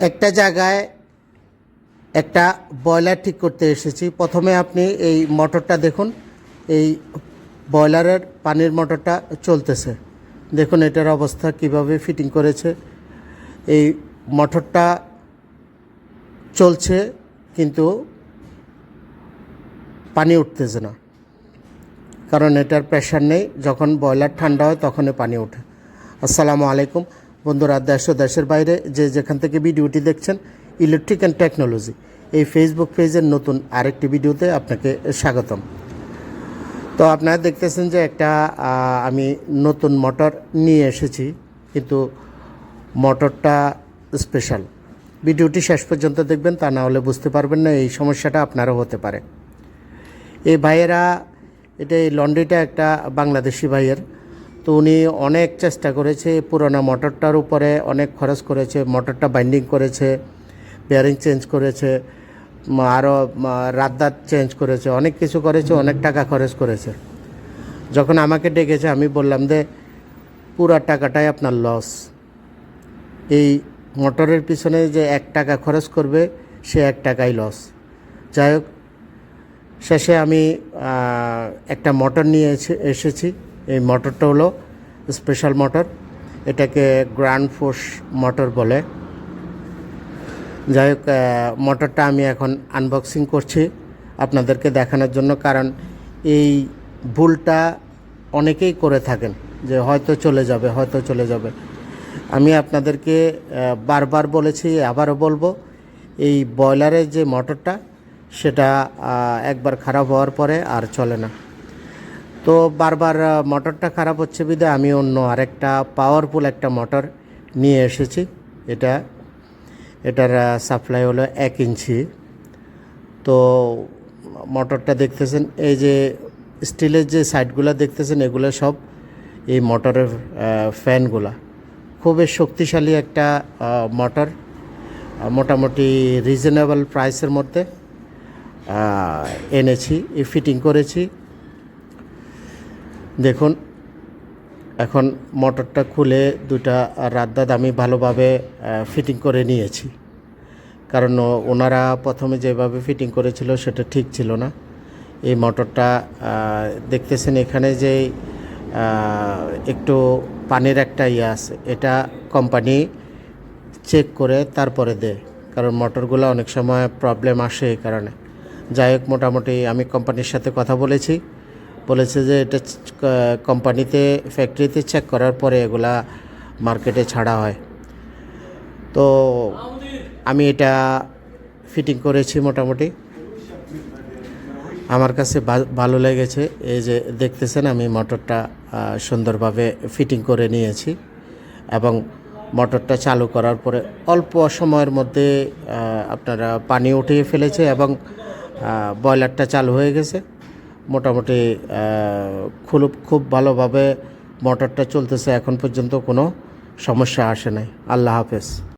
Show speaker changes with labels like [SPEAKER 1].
[SPEAKER 1] একটা জায়গায় একটা বয়লার ঠিক করতে এসেছি। প্রথমে আপনি এই মোটরটা দেখুন, এই বয়লারের পানির মোটরটা চলতেছে। দেখুন এটার অবস্থা কীভাবে ফিটিং করেছে। এই মোটরটা চলছে কিন্তু পানি উঠতেছে না। কারণ এটার প্রেশার নেই, যখন বয়লার ঠান্ডা হয় তখনই পানি ওঠে। আসসালামু আলাইকুম। বন্ধুরা, দেশ দেশের বাইরে যে যেখান থেকে ভিডিওটি দেখছেন ইলেকট্রিক অ্যান্ড টেকনোলজি এই ফেসবুক পেজের নতুন আরেকটি ভিডিওতে আপনাকে স্বাগতম। তো আপনারা দেখতেছেন যে একটা আমি নতুন মোটর নিয়ে এসেছি, কিন্তু মোটরটা স্পেশাল ভিডিওটি শেষ পর্যন্ত দেখবেন, তা না হলে বুঝতে পারবেন না, এই সমস্যাটা আপনারও হতে পারে। এই ভাইয়েরা, এটা এই লন্ড্রিটা একটা বাংলাদেশি ভাইয়ের তো উনি অনেক চেষ্টা করেছে, পুরোনো মোটরটার উপরে অনেক খরচ করেছে, মোটরটা বাইন্ডিং করেছে বেয়ারিং চেঞ্জ করেছে আরও রাতদাত চেঞ্জ করেছে, অনেক কিছু করেছে, অনেক টাকা খরচ করেছে। যখন আমাকে ডেকেছে, আমি বললাম যে পুরা টাকাটাই আপনার লস এই মোটরের পিছনে যে এক টাকা খরচ করবে, সে এক টাকাই লস যাই হোক, শেষে আমি একটা মোটর নিয়ে এসে- এসেছি। এই মোটরটা হলো স্পেশাল মোটর এটাকে গ্র্যান্ড ফোর্স মোটর বলে। যাই হোক মোটরটা আমি এখন আনবক্সিং করছি আপনাদেরকে দেখানোর জন্য, কারণ এই ভুলটা অনেকেই করে থাকেন যে হয়তো চলে যাবে, হয়তো চলে যাবে। আমি আপনাদেরকে বারবার বলেছি, আবারও বলব, এই বয়লারের যে মোটরটা সেটা একবার খারাপ হওয়ার পরে আর চলে না। তো বারবার মোটরটা খারাপ হচ্ছে বিধে আমি অন্য আরেকটা পাওয়ারফুল একটা মোটর নিয়ে এসেছি। এটা, এটার সাপ্লাই হলো এক ইঞ্চি। তো মোটরটা দেখতেছেন, এই যে স্টিলের যে সাইডগুলো দেখতেছেন, এগুলো সব এই মোটরের ফ্যানগুলা খুবই শক্তিশালী একটা মোটর মোটামুটি রিজনেবল প্রাইসের মধ্যে এনেছি ফিটিং করেছি। দেখুন, এখন মোটরটা খুলে দুটা রাদ্দাদ আমি ভালোভাবে ফিটিং করে নিয়েছি। কারণ ওনারা প্রথমে যেভাবে ফিটিং করেছিল সেটা ঠিক ছিল না। এই মোটরটা দেখতেছেন এখানে যে একটু পানির একটা ইয়ে আছে। এটা কোম্পানি চেক করে তারপরে দেয়। কারণ মোটরগুলো অনেক সময় প্রবলেম আসে এই কারণে। যাই হোক, মোটামুটি আমি কোম্পানির সাথে কথা বলেছি। বলেছে যে এটা কোম্পানিতে ফ্যাক্টরিতে চেক করার পরে এগুলা মার্কেটে ছাড়া হয়। তো আমি এটা ফিটিং করেছি মোটামুটি। আমার কাছে ভালো লেগেছে। এই যে দেখতেছেন, আমি মোটরটা সুন্দরভাবে ফিটিং করে নিয়েছি এবং মোটরটা চালু করার পরে অল্প সময়ের মধ্যে আপনারা পানি উঠিয়ে ফেলেছে এবং বয়লারটা চালু হয়ে গেছে। মোটামুটি খুব খুব ভালোভাবে মোটরটা চলতেছে। এখন পর্যন্ত কোনো সমস্যা আসে নাই। আল্লাহ হাফেজ।